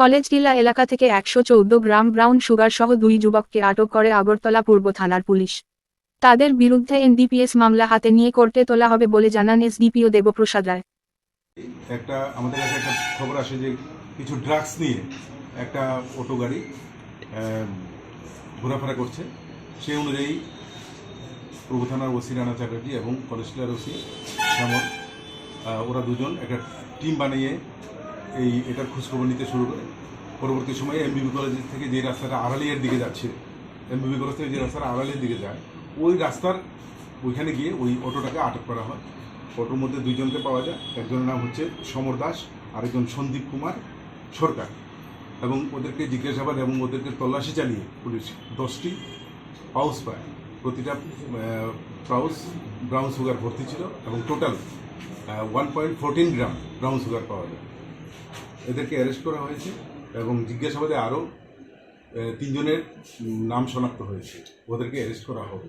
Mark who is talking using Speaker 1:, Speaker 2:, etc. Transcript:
Speaker 1: College টিলা এলাকা থেকে একশো চৌদ্দ গ্রাম ব্রাউন সুগার সহ দুই যুবককে আটক করে আগরতলা পূর্ব থানার পুলিশ। তাদের বিরুদ্ধে এনডিপিএস মামলা হাতে নিয়ে কোর্টে তোলা হবে বলে জানান এসডিপিও দেবপ্রসাদ রায়।
Speaker 2: একটা, আমাদের কাছে একটা খবর আসে যে কিছু ড্রাগস নিয়ে একটা অটো গাড়ি ঘোরাফেরা করছে। সেই অনুযায়ী প্রভু থানার ওসি রানা চ্যাটার্জি এবং কলেজটিলার ওসি শ্যামল ওরা দুজন একটা টিম বানিয়ে এই এটার খোঁজখবর নিতে শুরু করে। পরবর্তী সময়ে এমবিবি কলেজ থেকে যে রাস্তাটা আড়ালিয়ার দিকে যাচ্ছে এমবিবি কলেজ থেকে যে রাস্তাটা আড়ালিয়ার দিকে যায়, ওই রাস্তার ওইখানে গিয়ে ওই অটোটাকে আটক করা হয়। অটোর মধ্যে দুইজনকে পাওয়া যায়। একজনের নাম হচ্ছে সমর দাস, আরেকজন সন্দীপ কুমার সরকার। এবং ওদেরকে জিজ্ঞাসাবাদ এবং ওদেরকে তল্লাশি চালিয়ে পুলিশ দশটি পাউস পায় প্রতিটা পাউস ব্রাউন সুগার ভর্তি ছিল এবং total one point fourteen gram brown sugar পাওয়া যায়। এদেরকে অ্যারেস্ট করা হয়েছে এবং জিজ্ঞাসাবাদে আরও তিনজনের নাম শনাক্ত হয়েছে। ওদেরকে অ্যারেস্ট করা হবে।